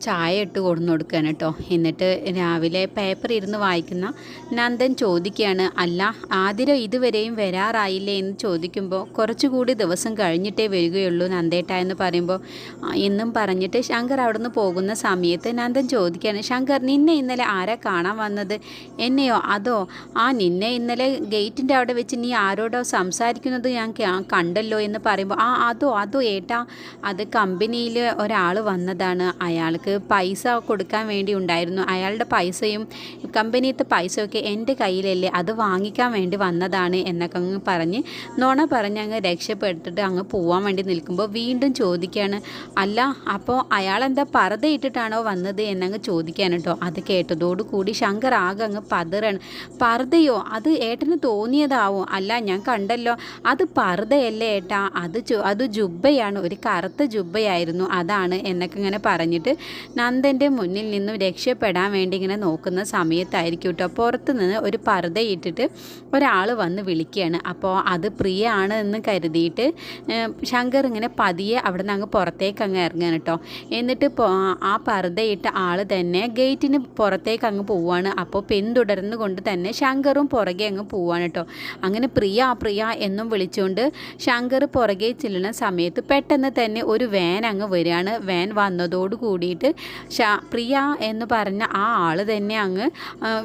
ചായ ഇട്ട് കൊടുന്നു കൊടുക്കുകയാണ് കേട്ടോ. എന്നിട്ട് രാവിലെ പേപ്പർ ഇരുന്ന് വായിക്കുന്ന നന്ദൻ ചോദിക്കുകയാണ് അല്ല ആതിര ഇതുവരെയും വരാറായില്ലേ? എന്ന് ചോദിക്കുമ്പോൾ കുറച്ചുകൂടി ദിവസം കഴിഞ്ഞിട്ടേ വരികയുള്ളൂ നന്ദേട്ട എന്ന് പറയുമ്പോൾ "ആ, എന്നും പറഞ്ഞിട്ട് ശങ്കർ അവിടുന്ന് പോകുന്ന സമയത്ത് നന്ദൻ ചോദിക്കുകയാണ് ശങ്കർ നിന്നെ ഇന്നലെ ആരാ കാണാൻ വന്നത്? എന്നെയോ അതോ? ആ നിന്നെ ഇന്നലെ ഗേറ്റിന്റെ അവിടെ വെച്ച് നീ ആരോടോ സംസാരിക്കുന്നത് ഞാൻ കണ്ടല്ലോ എന്ന് പറയുമ്പോൾ ആ അതോ അതോ ഏട്ടാ അത് കമ്പനിയിൽ ഒരാൾ വന്നതാണ് അയാൾക്ക് പൈസ കൊടുക്കാൻ വേണ്ടി ഉണ്ടായിരുന്നു. അയാളുടെ പൈസയും കമ്പനിയത്തെ പൈസയൊക്കെ എന്റെ കയ്യിലല്ലേ അത് വാങ്ങിക്കാൻ വേണ്ടി വന്നതാണ് എന്നൊക്കെ അങ്ങ് പറഞ്ഞ് നോണ പറഞ്ഞ് അങ്ങ് രക്ഷപ്പെട്ടിട്ട് അങ്ങ് പോവാൻ വേണ്ടി നിൽക്കുമ്പോൾ വീണ്ടും ചോദിക്കുകയാണ് അല്ല അപ്പോൾ അയാളെന്താ എന്താ പർദ്ദ ഇട്ടിട്ടാണോ വന്നത്? എന്നങ്ങ് ചോദിക്കാൻ കേട്ടോ. അത് കേട്ടതോടുകൂടി ശങ്കർ ആകെ അങ്ങ് പതറാണ്. പർദ്ദയോ? അത് ഏട്ടന് തോന്നിയതാവോ? അല്ല ഞാൻ കണ്ടല്ലോ. അത് പർദ്ദയല്ലേ ഏട്ടാ. അത് അത് ജുബ്ബയാണ്. ഒരു കറുത്ത ജുബ്ബയായിരുന്നു. അതാണ് എന്നൊക്കെ ഇങ്ങനെ പറഞ്ഞിട്ട് നന്ദന്റെ മുന്നിൽ നിന്നും രക്ഷപ്പെടാൻ വേണ്ടി ഇങ്ങനെ നോക്കുന്ന സമയത്തായിരിക്കും കേട്ടോ. പുറത്ത് നിന്ന് ഒരു പർദ്ദ ഇട്ടിട്ട് ഒരാൾ വന്ന് വിളിക്കുകയാണ്. അപ്പോൾ അത് പ്രിയ ആണ് എന്ന് കരുതിയിട്ട് ശങ്കർ ഇങ്ങനെ പതിയെ അവിടെ നിന്ന് അങ്ങ് പുറത്തേക്ക് അങ്ങ് ഇറങ്ങുകയാണ് കേട്ടോ. എന്നിട്ട് ആ പർദ്ദയിട്ട ആൾ തന്നെ ഗേറ്റിന് പുറത്തേക്ക് അങ്ങ് പോവുകയാണ്. അപ്പോൾ പിന്തുടർന്നു കൊണ്ട് തന്നെ ശങ്കറും പുറകെ അങ്ങ് പോവാണ് കേട്ടോ. അങ്ങനെ പ്രിയ പ്രിയ എന്നും വിളിച്ചുകൊണ്ട് ശങ്കർ പുറകെ ചെല്ലുന്ന സമയത്ത് പെട്ടെന്ന് തന്നെ ഒരു വാൻ അങ്ങ് വരികയാണ്. വാൻ വന്നതോട് കൂടിയിട്ട് ഷാ പ്രിയ എന്ന് പറഞ്ഞ ആ ആൾ തന്നെ അങ്ങ്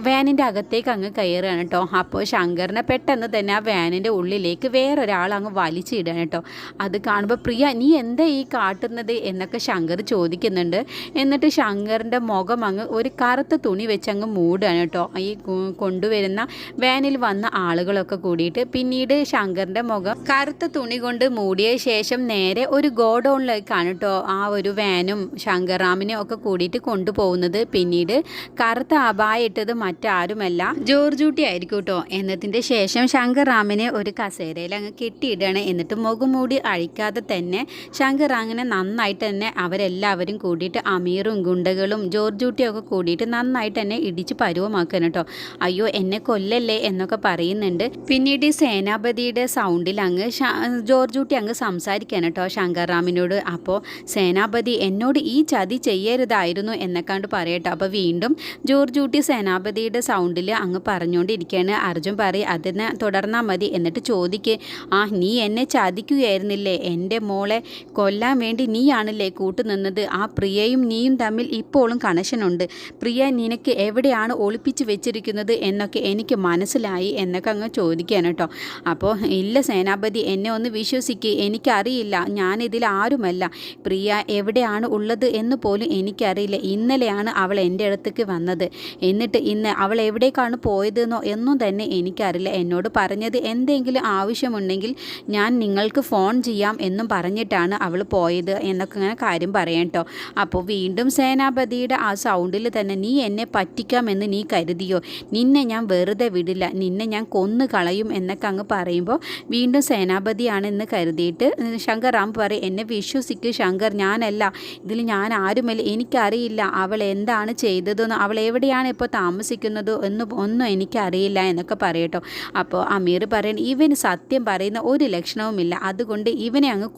വാനിന്റെ അകത്തേക്ക് അങ്ങ് കയറുകയാണ് കേട്ടോ അപ്പോൾ ശങ്കറിനെ പെട്ടെന്ന് തന്നെ ആ വാനിന്റെ ഉള്ളിലേക്ക് വേറൊരാൾ അങ്ങ് വലിച്ചിടുകയാണ് കേട്ടോ അത് കാണുമ്പോൾ പ്രിയ നീ എന്താ ഈ കാട്ടുന്നത്? എന്നൊക്കെ ശങ്കർ ചോദിക്കുന്നുണ്ട്. എന്നിട്ട് ശങ്കറിന്റെ മുഖം അങ്ങ് ഒരു കറുത്ത തുണി വെച്ച് അങ്ങ് മൂടുകയാണ് കേട്ടോ ഈ കൊണ്ടുവരുന്ന വാനിൽ വന്ന ആളുകളൊക്കെ കൂടിയിട്ട് പിന്നീട് ശങ്കറിന്റെ മുഖം കറുത്ത തുണി കൊണ്ട് മൂടിയ ശേഷം നേരെ ഒരു ഗോഡൗണിലേക്കാണ് കേട്ടോ ആ ഒരു വാനും ശങ്കറാമിനെ ഒക്കെ കൂടിയിട്ട് കൊണ്ടുപോകുന്നത് പിന്നീട് കറുത്ത അപായ ഇട്ടത് മറ്റാരുമല്ല ജോർജൂട്ടി ആയിരിക്കും കേട്ടോ. എന്നതിന്റെ ശേഷം ശങ്കറാമിനെ ഒരു കസേരയിൽ അങ്ങ് കെട്ടിയിടുകയാണ്. എന്നിട്ട് മുഖം മൂടി അഴിക്കാതെ തന്നെ ശങ്കർ റാങ്ങിനെ നന്നായിട്ട് തന്നെ അവരെല്ലാവരും കൂടിയിട്ട് അമീറും ഗുണ്ടകളും ജോർജൂട്ടിയും ഒക്കെ കൂടിയിട്ട് നന്നായിട്ട് തന്നെ ഇടിച്ച് പരുവമാക്കണം കേട്ടോ. അയ്യോ എന്നെ കൊല്ലല്ലേ എന്നൊക്കെ പറയുന്നുണ്ട്. പിന്നീട് ഈ സേനാപതിയുടെ സൗണ്ടിൽ അങ്ങ് ജോർജൂട്ടി അങ്ങ് സംസാരിക്കാൻ കേട്ടോ ശങ്കർറാമിനോട്. അപ്പോൾ സേനാപതി എന്നോട് ഈ ചതി ചെയ്യരുതായിരുന്നു എന്നെക്കാണ്ട് പറയട്ടോ. അപ്പോൾ വീണ്ടും ജോർജ് ഊട്ടി സേനാപതിയുടെ സൗണ്ടിൽ അങ്ങ് പറഞ്ഞുകൊണ്ടിരിക്കുകയാണ് അർജുൻ പറയും അതിനെ തുടർന്നാൽ മതി. എന്നിട്ട് ചോദിക്ക് ആ നീ എന്നെ ചതിക്കുകയായിരുന്നില്ലേ? എന്റെ മോളെ കൊല്ലാൻ വേണ്ടി നീയാണല്ലേ കൂട്ടുനിന്നത്? ആ പ്രിയയും നീയും തമ്മിൽ ഇപ്പോഴും കണക്ഷനുണ്ട് പ്രിയ നിനക്ക് എവിടെയാണ് ഒളിപ്പിച്ച് വെച്ചിരിക്കുന്നത് എന്നൊക്കെ എനിക്ക് മനസ്സിലായി എന്നൊക്കെ അങ്ങ് ചോദിക്കാൻ കേട്ടോ. അപ്പോൾ ഇല്ല സേനാപതി എന്നെ ഒന്ന് വിശ്വസിക്കുക എനിക്കറിയില്ല. ഞാനിതിൽ ആരുമല്ല. പ്രിയ എവിടെയാണ് ഉള്ളത് എന്ന് പോലും എനിക്കറിയില്ല. ഇന്നലെയാണ് അവൾ എന്റെ അടുത്തേക്ക് വന്നത്. എന്നിട്ട് ഇന്ന് അവൾ എവിടേക്കാണ് പോയതെന്നോ എന്നും തന്നെ എനിക്കറിയില്ല. എന്നോട് പറഞ്ഞത് എന്തെങ്കിലും ആവശ്യമുണ്ടെങ്കിൽ ഞാൻ നിങ്ങൾക്ക് ഫോൺ ചെയ്യാം എന്നും പറഞ്ഞിട്ടാണ് അവൾ പോയത് എന്നൊക്കെ ഇങ്ങനെ കാര്യം പറയാം അപ്പോൾ വീണ്ടും സേനാപതിയുടെ ആ സൗണ്ടിൽ തന്നെ നീ എന്നെ പറ്റിക്കാമെന്ന് നീ കരുതിയോ? നിന്നെ ഞാൻ വെറുതെ വിടില്ല. നിന്നെ ഞാൻ കൊന്നു കളയും എന്നൊക്കെ അങ്ങ് പറയുമ്പോൾ വീണ്ടും സേനാപതിയാണെന്ന് കരുതിയിട്ട് ശങ്കർ റാം പറയും. എന്നെ വിശ്വസിക്കൂ ശങ്കർ. ഞാനല്ല. ഇതിൽ ഞാൻ ആരുമല്ല. എനിക്കറിയില്ല. അവൾ എന്താണ് ചെയ്തതെന്ന് അവൾ എവിടെയാണ് ഇപ്പോൾ താമസിക്കുന്നത് എന്ന് ഒന്നും എനിക്കറിയില്ല എന്നൊക്കെ പറയട്ടോ അപ്പോൾ അമീർ പറയണ ഇവന് സത്യം പറയുന്ന ഒരു ലക്ഷണവുമില്ല. അതുകൊണ്ട് ഇവനെ അങ്ങ്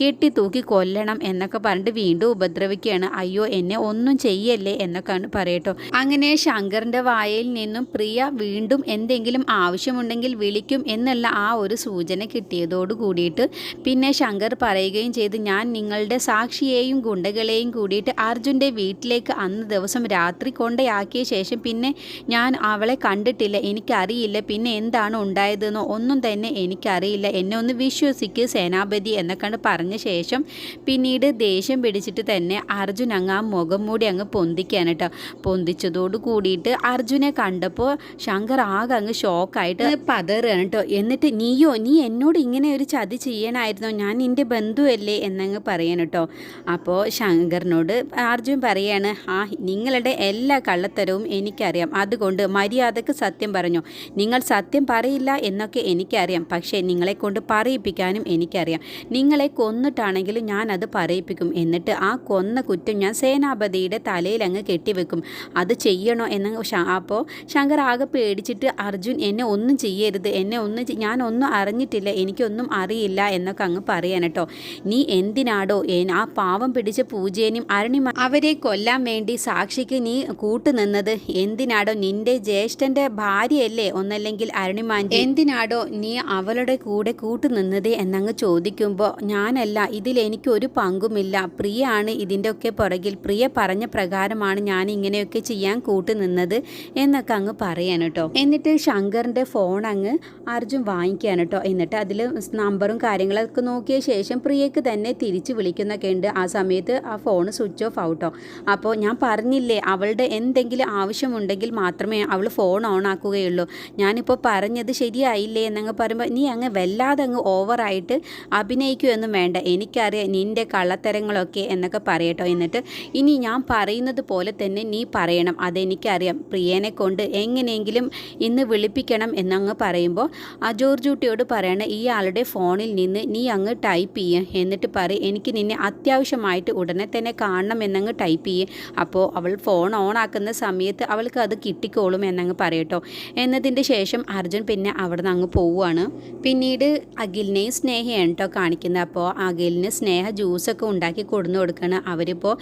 കെട്ടി തൂക്കി കൊല്ലണം എന്നൊക്കെ പറഞ്ഞിട്ട് വീണ്ടും ഉപദ്രവിക്കുകയാണ്. അയ്യോ എന്നെ ഒന്നും ചെയ്യല്ലേ എന്നൊക്കെയാണ് പറയട്ടോ അങ്ങനെ ശങ്കറിന്റെ വായയിൽ നിന്നും പ്രിയ വീണ്ടും എന്തെങ്കിലും ആവശ്യമുണ്ടെങ്കിൽ വിളിക്കും എന്നുള്ള ആ ഒരു സൂചന കിട്ടിയതോട് കൂടിയിട്ട് പിന്നെ ശങ്കർ പറയുകയും ചെയ്ത് ഞാൻ നിങ്ങളുടെ സാക്ഷിയെയും ഗുണ്ടകളെയും കൂടിയിട്ട് അർജുന്റെ വീട്ടിലേക്ക് അന്ന് ദിവസം രാത്രി കൊണ്ടയാക്കിയ ശേഷം പിന്നെ ഞാൻ അവളെ കണ്ടിട്ടില്ല എനിക്കറിയില്ല പിന്നെ എന്താണ് ഉണ്ടായതെന്നോ ഒന്നും തന്നെ എനിക്കറിയില്ല. എന്നെ ഒന്ന് വിശ്വസിക്ക് സേനാപതി എന്നൊക്കെ പറഞ്ഞ ശേഷം പിന്നീട് ദേഷ്യം പിടിച്ചിട്ട് തന്നെ അർജുൻ അങ്ങ് ആ മുഖം മൂടി അങ്ങ് പൊന്തിക്കാൻ കേട്ടോ. പൊന്തിച്ചതോട് കൂടിയിട്ട് അർജുനെ കണ്ടപ്പോൾ ശങ്കർ ആകെ അങ്ങ് ഷോക്കായിട്ട് പതറുകയാണ് കേട്ടോ. എന്നിട്ട് നീയോ നീ എന്നോട് ഇങ്ങനെ ഒരു ചതി ചെയ്യണമായിരുന്നോ? ഞാൻ നിന്റെ ബന്ധുവല്ലേ എന്നങ്ങ് പറയാൻ കേട്ടോ. അപ്പോൾ ശങ്കറിനോട് അർജുൻ പറയാണ് ആ നിങ്ങളുടെ എല്ലാ കള്ളത്തരവും എനിക്കറിയാം. അതുകൊണ്ട് മര്യാദയ്ക്ക് സത്യം പറഞ്ഞു. നിങ്ങൾ സത്യം പറയില്ല എന്നൊക്കെ എനിക്കറിയാം. പക്ഷേ നിങ്ങളെ കൊണ്ട് പറയിപ്പിക്കാനും എനിക്കറിയാം. നിങ്ങളെ കൊന്നിട്ടാണെങ്കിലും ഞാൻ അത് പറയിപ്പിക്കും. എന്നിട്ട് ആ കൊന്ന കുറ്റം ഞാൻ സേനാപതിയുടെ തലയിൽ അങ്ങ് കെട്ടിവെക്കും. അത് ചെയ്യണോ എന്ന് അപ്പോൾ ശങ്കർ ആകെ പേടിച്ചിട്ട് അർജുൻ എന്നെ ഒന്നും ചെയ്യരുത്. എന്നെ ഒന്നും ഞാൻ ഒന്നും അറിഞ്ഞിട്ടില്ല. എനിക്കൊന്നും അറിയില്ല എന്നൊക്കെ അങ്ങ് പറയാനട്ടോ നീ എന്തിനാടോ? ആ പാവം പിടിച്ച പൂജേനും അരുണിമ അവരെ കൊല്ലാൻ വേണ്ടി സാക്ഷിക്ക് നീ കൂട്ടുനിന്നത് എന്തിനാടോ നിന്റെ ജ്യേഷ്ഠന്റെ ഭാര്യയല്ലേ ഒന്നല്ലെങ്കിൽ അരുണിമാന്റെ? എന്തിനാടോ നീ അവളുടെ കൂടെ കൂട്ടുനിന്നത് എന്നങ്ങ് ചോദിക്കുമ്പോൾ ഞാനല്ല ഇതിൽ എനിക്കൊരു പങ്കുമില്ല. പ്രിയാണ് ഇതിന്റെ ഒക്കെ പുറകിൽ. പ്രിയ പറഞ്ഞ പ്രകാരമാണ് ഞാൻ ഇങ്ങനെയൊക്കെ ചെയ്യാൻ കൂട്ടുനിന്നത് എന്നൊക്കെ അങ്ങ് പറയാൻ കേട്ടോ എന്നിട്ട് ശങ്കറിന്റെ ഫോൺ അങ്ങ് അർജുൻ വാങ്ങിക്കാൻ കേട്ടോ എന്നിട്ട് അതിൽ നമ്പറും കാര്യങ്ങളൊക്കെ നോക്കിയ ശേഷം പ്രിയക്ക് തന്നെ തിരിച്ചു വിളിക്കുന്നൊക്കെ ഉണ്ട്. ആ സമയത്ത് ആ ഫോൺ സ്വിച്ച് ഓഫ് ആവട്ടോ അപ്പോൾ ഞാൻ പറഞ്ഞില്ലേ അവളുടെ എന്തെങ്കിലും ആവശ്യമുണ്ടെങ്കിൽ മാത്രമേ അവൾ ഫോൺ ഓൺ ആക്കുകയുള്ളൂ ഞാനിപ്പോൾ പറഞ്ഞത് ശരിയായില്ലേ എന്നങ്ങ് പറയുമ്പോൾ നീ അങ്ങ് വല്ലാതെ അങ്ങ് ഓവറായിട്ട് അഭിനയിക്കുമെന്നും വേണ്ട. എനിക്കറിയാം നിന്റെ കള്ളത്തരങ്ങളൊക്കെ എന്നൊക്കെ പറയട്ടോ. എന്നിട്ട് ഇനി ഞാൻ പറയുന്നത് പോലെ തന്നെ നീ പറയണം. അതെനിക്കറിയാം. പ്രിയനെ കൊണ്ട് എങ്ങനെയെങ്കിലും ഇന്ന് വിളിപ്പിക്കണം എന്നങ്ങ് പറയുമ്പോൾ ആ ജോർജൂട്ടിയോട് പറയണ ഈ ആളുടെ ഫോണിൽ നിന്ന് നീ അങ്ങ് ടൈപ്പ് ചെയ്യുക എന്നിട്ട് പറയും എനിക്ക് നിന്നെ അത്യാവശ്യമായിട്ട് ഉടനെ തന്നെ കാണണം എന്നങ്ങ് ടൈപ്പ് ചെയ്യും. അപ്പോൾ അവൾ ഫോൺ ഓൺ ആക്കുന്ന സമയത്ത് അവൾക്ക് അത് കിട്ടിക്കോളും എന്നങ്ങ് പറയട്ടോ. എന്നതിന്റെ ശേഷം അർജുൻ പിന്നെ അവിടെ നിന്ന് അങ്ങ് പോവുകയാണ് പിന്നീട് അഖിലിനെയും സ്നേഹയാണ് കേട്ടോ കാണിക്കുന്നത്. അപ്പോൾ അഖിലിന് സ്നേഹ ജ്യൂസൊക്കെ ഉണ്ടാക്കി കൊടുന്നു കൊടുക്കണം അവരിപ്പോൾ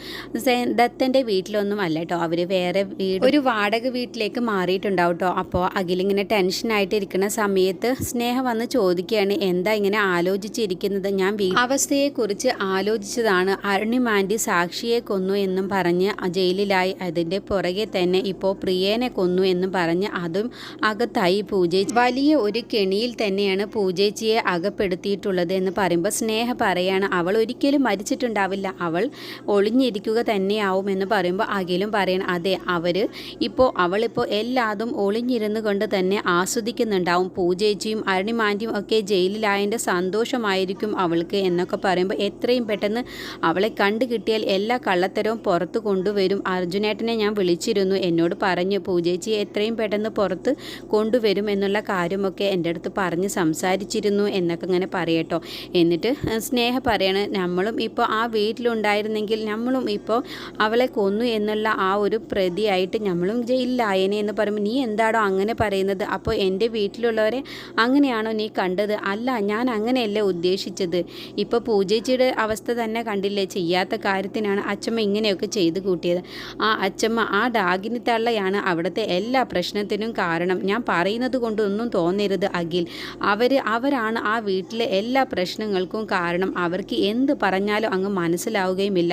ദത്തന്റെ വീട്ടിലൊന്നും അല്ല കേട്ടോ അവർ വേറെ വീട് ഒരു വാടക വീട്ടിലേക്ക് മാറിയിട്ടുണ്ടാവും കേട്ടോ അപ്പോൾ അഖിലിങ്ങനെ ടെൻഷനായിട്ട് ഇരിക്കുന്ന സമയത്ത് സ്നേഹ വന്ന് ചോദിക്കുകയാണ് എന്താ ഇങ്ങനെ ആലോചിച്ചിരിക്കുന്നത്? ഞാൻ അവസ്ഥയെക്കുറിച്ച് ആലോചിച്ചതാണ് അരുണിമാന്റെ സാക്ഷിയെ കൊന്നു എന്നും പറഞ്ഞ് ജയിലിലായി. അതിന്റെ പുറകെ തന്നെ ഇപ്പോൾ പ്രിയേനെ കൊന്നു എന്നും പറഞ്ഞ് അതും അകത്തായി പൂജ വലിയ ഒരു കെണിയിൽ തന്നെയാണ് പൂജേച്ചിയെ അകപ്പെടുത്തിയിട്ടുള്ളത് എന്ന് പറയുമ്പോൾ സ്നേഹ പറയാണ് അവൾ ഒരിക്കലും മരിച്ചിട്ടുണ്ടാവില്ല. അവൾ ഒളിഞ്ഞിരിക്കുക തന്നെയാവും എന്ന് പറയുമ്പോൾ അഖിലും പറയണം അതെ അവർ ഇപ്പോൾ അവളിപ്പോൾ എല്ലാതും ഒളിഞ്ഞിരുന്നു കൊണ്ട് തന്നെ ആസ്വദിക്കുന്നുണ്ടാവും. പൂജേച്ചിയും അരണിമാന്റിയും ഒക്കെ ജയിലിലായതിന്റെ സന്തോഷമായിരിക്കും അവൾക്ക് എന്നൊക്കെ പറയുമ്പോൾ എത്രയും പെട്ടെന്ന് അവളെ കണ്ടു കിട്ടിയാൽ എല്ലാ കള്ളത്തരവും പുറത്ത് കൊണ്ടുവരും. അർജുനേട്ടനെ ഞാൻ വിളിച്ചിരുന്നു. എന്നോട് പറഞ്ഞു പൂജേച്ചി എത്രയും പെട്ടെന്ന് പുറത്ത് കൊണ്ടുവരും എന്നുള്ള കാര്യമൊക്കെ എന്റെ അടുത്ത് പറഞ്ഞ് സംസാരിച്ചിരുന്നു എന്നൊക്കെ ഇങ്ങനെ പറയട്ടോ. എന്നിട്ട് സ്നേഹ പറയാണ് നമ്മളും ഇപ്പോൾ ആ വീട്ടിലുണ്ടായിരുന്നെങ്കിൽ നമ്മളും ഇപ്പോൾ അവളെ കൊന്നു എന്നുള്ള ആ ഒരു പ്രതിയായിട്ട് നമ്മളും ജയിലിലായനെ എന്ന് പറയുമ്പോൾ നീ എന്താണോ അങ്ങനെ പറയുന്നത്? അപ്പോൾ എന്റെ വീട്ടിലുള്ളവരെ അങ്ങനെയാണോ നീ കണ്ടത്? അല്ല ഞാൻ അങ്ങനെയല്ലേ ഉദ്ദേശിച്ചത്? ഇപ്പോൾ പൂജേച്ചിയുടെ അവസ്ഥ തന്നെ കണ്ടില്ലേ? ചെയ്യാത്ത കാര്യത്തിനാണ് അച്ചമ്മ ഇങ്ങനെയൊക്കെ ചെയ്തു കൂട്ടിയത്. ആ അച്ചമ്മ ആ ഡാഗിനി തള്ളയാണ് അവിടുത്തെ എല്ലാ പ്രശ്നത്തിനും കാരണം. ഞാൻ പറയുന്നത് കൊണ്ടൊന്നും തോന്നരുത് അഖിൽ. അവർ അവരാണ് ആ വീട്ടിലെ എല്ലാ പ്രശ്നങ്ങൾക്കും കാരണം. അവർക്ക് എന്ത് പറഞ്ഞാലും അങ്ങ് മനസ്സിലാവുകയുമില്ല.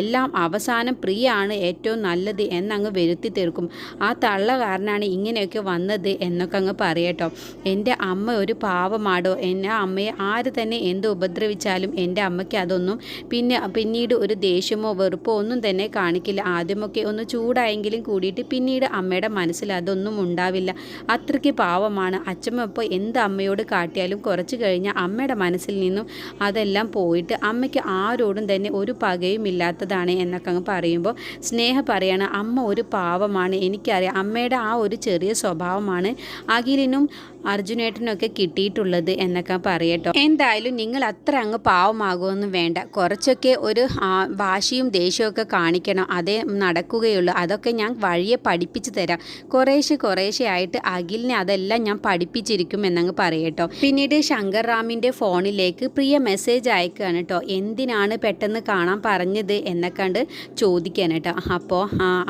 എല്ലാം അവസാനം പ്രിയാണ് ഏറ്റവും നല്ലത് എന്നങ്ങ് വരുത്തി തീർക്കും. ആ തള്ള കാരനാണ് ഇങ്ങനെയൊക്കെ വന്നത് എന്നൊക്കെ അങ്ങ് പറയട്ടോ. എന്റെ അമ്മ ഒരു പാവമാടോ? എന്റെ അമ്മയെ ആര് തന്നെ എന്ത് ഉപദ്രവിച്ചാലും എന്റെ അമ്മയ്ക്ക് അതൊന്നും പിന്നെ പിന്നീട് ഒരു ദേഷ്യമോ വെറുപ്പോ ഒന്നും തന്നെ കാണിക്കില്ല. ആദ്യമൊക്കെ ഒന്ന് ചൂടായെങ്കിലും കൂടിയിട്ട് പിന്നീട് അമ്മയുടെ മനസ്സിൽ അതൊന്നും ഉണ്ടാവില്ല. അത്രയ്ക്ക് പാവമാണ്. അച്ഛമ്മ ഇപ്പോൾ എന്ത് അമ്മയോട് കാട്ടിയാലും കുറച്ച് കഴിഞ്ഞാൽ അമ്മയുടെ മനസ്സിൽ നിന്നും അതെല്ലാം പോയിട്ട് അമ്മയ്ക്ക് ആരോടും തന്നെ ഒരു പകയും ഇല്ലാത്തതാണ് എന്നൊക്കെ അങ്ങ് പറയുമ്പോൾ സ്നേഹ പറയാണ് അമ്മ ഒരു പാവമാണ്. എനിക്കറിയാം. അമ്മയുടെ ആ ഒരു ചെറിയ സ്വഭാവമാണ്. അഖിലിനും അർജുനേട്ടനൊക്കെ കിട്ടിയിട്ടുള്ളത് എന്നൊക്കെ പറയട്ടോ. എന്തായാലും നിങ്ങൾ അത്ര അങ്ങ് പാവമാകുമെന്നും വേണ്ട. കുറച്ചൊക്കെ ഒരു വാശിയും ദേഷ്യമൊക്കെ കാണിക്കണം. അതേ നടക്കുകയുള്ളൂ. അതൊക്കെ ഞാൻ വഴിയെ പഠിപ്പിച്ചു തരാം. കുറേശ്ശെ കുറേശ്ശെ ആയിട്ട് അഖിലിനെ അതെല്ലാം ഞാൻ പഠിപ്പിച്ചിരിക്കും എന്നങ്ങ് പറയട്ടോ. പിന്നീട് ശങ്കർ റാമിന്റെ ഫോണിലേക്ക് പ്രിയ മെസ്സേജ് അയക്കുകയാണ് കേട്ടോ എന്തിനാണ് പെട്ടെന്ന് കാണാൻ പറഞ്ഞത് എന്നൊക്കെണ്ട് ചോദിക്കാൻ കേട്ടോ അപ്പോൾ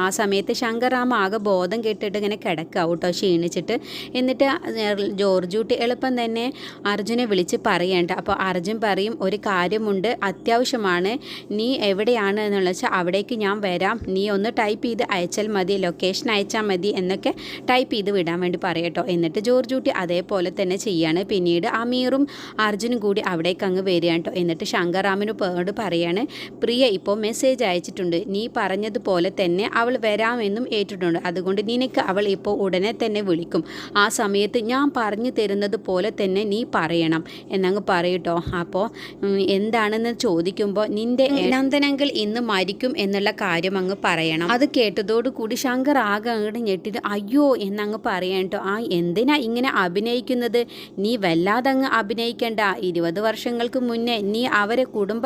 ആ സമയത്ത് ശങ്കർ റാം ആകെ ബോധം കേട്ടിട്ട് ഇങ്ങനെ കിടക്കാവും കേട്ടോ ക്ഷീണിച്ചിട്ട്. എന്നിട്ട് ജോർജൂട്ടി എളുപ്പം തന്നെ അർജുനെ വിളിച്ച് പറയണ്ട. അപ്പോൾ അർജുൻ പറയും ഒരു കാര്യമുണ്ട് അത്യാവശ്യമാണ്. നീ എവിടെയാണ്? എന്നുള്ള വെച്ചാൽ അവിടേക്ക് ഞാൻ വരാം. നീ ഒന്ന് ടൈപ്പ് ചെയ്ത് അയച്ചാൽ മതി ലൊക്കേഷൻ അയച്ചാൽ മതി എന്നൊക്കെ ടൈപ്പ് ചെയ്ത് വിടാൻ വേണ്ടി പറയട്ടോ എന്നിട്ട് ജോർജൂട്ടി അതേപോലെ തന്നെ ചെയ്യാണ്. പിന്നീട് അമീറും അർജുനും കൂടി അവിടേക്ക് അങ്ങ് വരികയാണ് കേട്ടോ. എന്നിട്ട് പേട് പറയാണ് പ്രിയ ഇപ്പോൾ മെസ്സേജ് അയച്ചിട്ടുണ്ട്. നീ പറഞ്ഞതുപോലെ തന്നെ അവൾ വരാമെന്നും ഏറ്റിട്ടുണ്ട്. അതുകൊണ്ട് നിനക്ക് അവൾ ഇപ്പോൾ ഉടനെ തന്നെ വിളിക്കും. ആ സമയത്ത് ഞാൻ പറഞ്ഞു തരുന്നത് പോലെ തന്നെ നീ പറയണം. എന്നങ്ങ് പറയൂട്ടോ. അപ്പോൾ എന്താണെന്ന് ചോദിക്കുമ്പോൾ നിന്റെ നന്ദനങ്കിൾ ഇന്ന് മരിക്കും എന്നുള്ള കാര്യം അങ്ങ് പറയണം. അത് കേട്ടതോടുകൂടി ശങ്കർ ആകെ അങ്ങോട്ട് ഞെട്ടിട്ട് അയ്യോ എന്നങ്ങ് പറയാൻ കേട്ടോ ആ എന്തിനാ ഇങ്ങനെ അഭിനയിക്കുന്നത്? നീ വല്ലാതെ അങ്ങ് അഭിനയിക്കേണ്ട. ഇരുപത് വർഷങ്ങൾക്ക് മുന്നേ നീ അവരെ കുടുംബ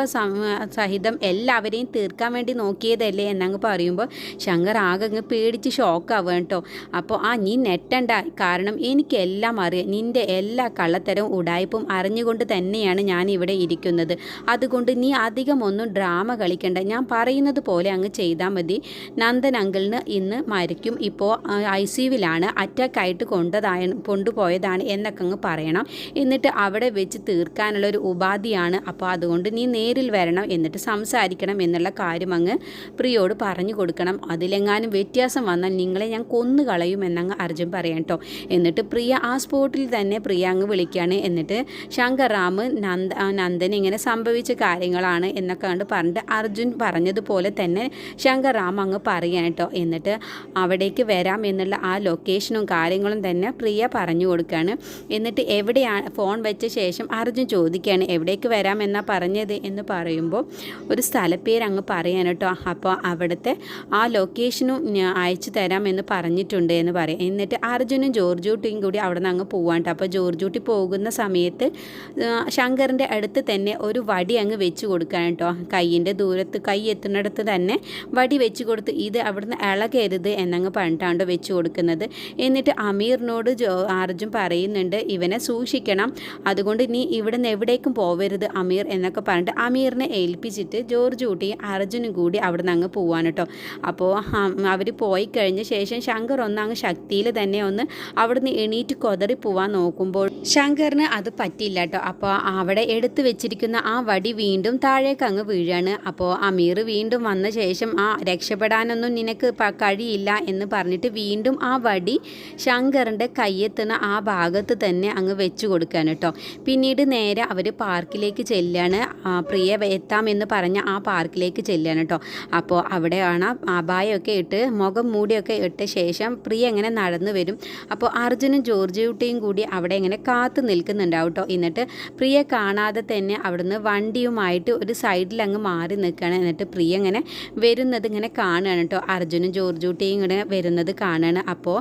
സഹിതം എല്ലാവരെയും തീർക്കാൻ വേണ്ടി നോക്കിയതല്ലേ എന്നങ്ങ് പറയുമ്പോൾ ശങ്കർ ആകെ അങ്ങ് പേടിച്ച് ഷോക്കാവുക കേട്ടോ അപ്പോൾ ആ നീ നെട്ടണ്ട കാരണം എനിക്കെല്ലാം അറിയാം നിന്റെ എല്ലാ കള്ളത്തരവും ഉടായ്പും അറിഞ്ഞുകൊണ്ട് തന്നെയാണ് ഞാൻ ഇവിടെ ഇരിക്കുന്നത്. അതുകൊണ്ട് നീ അധികം ഒന്നും ഡ്രാമ കളിക്കണ്ട. ഞാൻ പറയുന്നത് പോലെ അങ്ങ് ചെയ്താൽ മതി. നന്ദൻ അങ്കിളിന് ഇന്ന് മരിക്കും. ഇപ്പോൾ ഐ സി യുവിലാണ്. അറ്റാക്ക് ആയിട്ട് കൊണ്ടതായ കൊണ്ടുപോയതാണ് എന്നൊക്കെ അങ്ങ് പറയണം. എന്നിട്ട് അവിടെ വെച്ച് തീർക്കാനുള്ള ഒരു ഉപാധിയാണ്. അപ്പോൾ അതുകൊണ്ട് നീ നേരിൽ വരണം. എന്നിട്ട് സംസാരിക്കണം എന്നുള്ള കാര്യം അങ്ങ് പ്രിയോട് പറഞ്ഞു കൊടുക്കണം. അതിലെങ്ങാനും വ്യത്യാസം വന്നാൽ നിങ്ങളെ ഞാൻ കൊന്നു കളയും എന്നങ്ങ് അർജുൻ പറയാം കേട്ടോ. എന്നിട്ട് പ്രിയ ആ സ്പോട്ടിൽ തന്നെ പ്രിയാങ്ക് വിളിക്കുകയാണ് എന്നിട്ട് ശങ്കർ റാം നന്ദ നന്ദൻ ഇങ്ങനെ സംഭവിച്ച കാര്യങ്ങളാണ് എന്നൊക്കെ കണ്ട് പറഞ്ഞിട്ട് അർജുൻ പറഞ്ഞതുപോലെ തന്നെ ശങ്കർ റാം അങ്ങ് പറയാണ് കേട്ടോ. എന്നിട്ട് അവിടേക്ക് വരാം എന്നുള്ള ആ ലൊക്കേഷനും കാര്യങ്ങളും തന്നെ പ്രിയ പറഞ്ഞു കൊടുക്കുകയാണ് എന്നിട്ട് എവിടെയാണ് ഫോൺ വെച്ച ശേഷം അർജുൻ ചോദിക്കുകയാണ് എവിടേക്ക് വരാം എന്നാ പറഞ്ഞത്? എന്ന് പറയുമ്പോൾ ഒരു സ്ഥലപ്പേര് അങ്ങ് പറയാൻ കേട്ടോ. അപ്പോൾ അവിടുത്തെ ആ ലൊക്കേഷനും അയച്ചു തരാം എന്ന് പറഞ്ഞിട്ടുണ്ട് എന്ന് പറയാം. എന്നിട്ട് അർജുനും ജോർജൂട്ടിയും കൂടി അവിടെ നിന്ന് അങ്ങ് പോവാണ്ട്. അപ്പോൾ ജോർജൂട്ടി പോകുന്ന സമയത്ത് ശങ്കറിന്റെ അടുത്ത് തന്നെ ഒരു വടി അങ്ങ് വെച്ച് കൊടുക്കാൻ കേട്ടോ കയ്യിന്റെ ദൂരത്ത് കൈ എത്തുന്നിടത്ത് തന്നെ വടി വെച്ച് കൊടുത്ത് ഇത് അവിടുന്ന് ഇളകരുത് എന്നങ്ങ് പറഞ്ഞിട്ടാണ്ടോ വെച്ച് കൊടുക്കുന്നത്. എന്നിട്ട് അമീറിനോട് ജോ ആർജും പറയുന്നുണ്ട് ഇവനെ സൂക്ഷിക്കണം. അതുകൊണ്ട് നീ ഇവിടെ നിന്ന് എവിടേക്കും പോവരുത് അമീർ എന്നൊക്കെ പറഞ്ഞിട്ട് അമീറിനെ ഏൽപ്പിച്ചിട്ട് ജോർജ് കുട്ടിയും അർജുനും കൂടി അവിടെ നിന്ന് അങ്ങ് പോവാൻ കേട്ടോ അപ്പോൾ അവർ പോയി കഴിഞ്ഞ ശേഷം ശങ്കർ ഒന്ന് അങ്ങ് ശക്തിയിൽ തന്നെ ഒന്ന് അവിടുന്ന് എണീറ്റ് കൊതറി പോവാൻ നോക്കുമ്പോൾ ശങ്കറിന് അത് പറ്റില്ല കേട്ടോ അപ്പോൾ അവിടെ എടുത്തു വെച്ചിരിക്കുന്ന ആ വടി വീണ്ടും താഴേക്ക് അങ്ങ് വീഴാണ്. അപ്പോൾ അമീർ വീണ്ടും വന്ന ശേഷം ആ രക്ഷപ്പെടാനൊന്നും നിനക്ക് കഴിയില്ല എന്ന് പറഞ്ഞിട്ട് വീണ്ടും ആ വടി ശങ്കറിന്റെ കയ്യെത്തുന്ന ആ ഭാഗത്ത് തന്നെ അങ്ങ് വെച്ചു കൊടുക്കാൻ കേട്ടോ പിന്നീട് നേരെ അവർ പാർക്കിലേക്ക് ചെല്ലാണ്. പ്രിയ എത്താമെന്ന് പറഞ്ഞ ആ പാർക്കിലേക്ക് ചെല്ലാണ് കേട്ടോ അപ്പോൾ അവിടെയാണ് അപായമൊക്കെ ഇട്ട് മുഖം മൂടിയൊക്കെ ഇട്ട ശേഷം പ്രിയ എങ്ങനെ നടന്നു വരും. അപ്പോൾ അർജുനും ജോർജ് കുട്ടിയും കൂടി അവിടെ ഇങ്ങനെ കാത്തു നിൽക്കുന്നുണ്ടാവും കേട്ടോ എന്നിട്ട് പ്രിയ കാണാതെ തന്നെ അവിടുന്ന് വണ്ടിയുമായിട്ട് ഒരു സൈഡിൽ അങ്ങ് മാറി നിൽക്കുകയാണ്. എന്നിട്ട് പ്രിയ ഇങ്ങനെ വരുന്നത് ഇങ്ങനെ കാണുകയാണ് കേട്ടോ അർജുനും ജോർജ് കുട്ടിയും ഇങ്ങനെ വരുന്നത് കാണുകയാണ്. അപ്പോൾ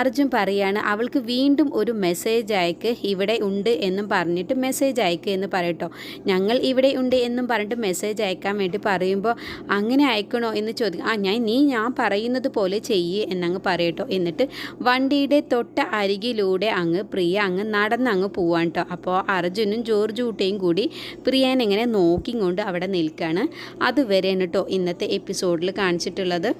അർജുൻ പറയാണ് അവൾക്ക് വീണ്ടും ഒരു മെസ്സേജ് അയക്ക്. ഇവിടെ ഉണ്ട് എന്നും പറഞ്ഞിട്ട് മെസ്സേജ് അയക്ക് എന്ന് പറയട്ടോ ഞങ്ങൾ ഇവിടെ ഉണ്ട് എന്നും പറഞ്ഞിട്ട് മെസ്സേജ് അയക്കാൻ വേണ്ടി പറയുമ്പോൾ അങ്ങനെ അയക്കണോ എന്ന് ചോദിക്കും ആ ഞാൻ നീ ഞാൻ പറയുന്നത് പോലെ ചെയ്യേ എന്നങ്ങ് പറയട്ടോ എന്നിട്ട് വണ്ടിയുടെ തൊട്ട അരികിലൂടെ അങ്ങ് പ്രിയ അങ്ങ് നടന്ന് അങ്ങ് പോവാൻ കേട്ടോ അപ്പോൾ അർജുനും ജോർജ് കുട്ടിയും കൂടി പ്രിയനെങ്ങനെ ഇങ്ങനെ നോക്കിക്കൊണ്ട് അവിടെ നിൽക്കുകയാണ് അതുവരെയാണ് കേട്ടോ ഇന്നത്തെ എപ്പിസോഡിൽ കാണിച്ചിട്ടുള്ളത്.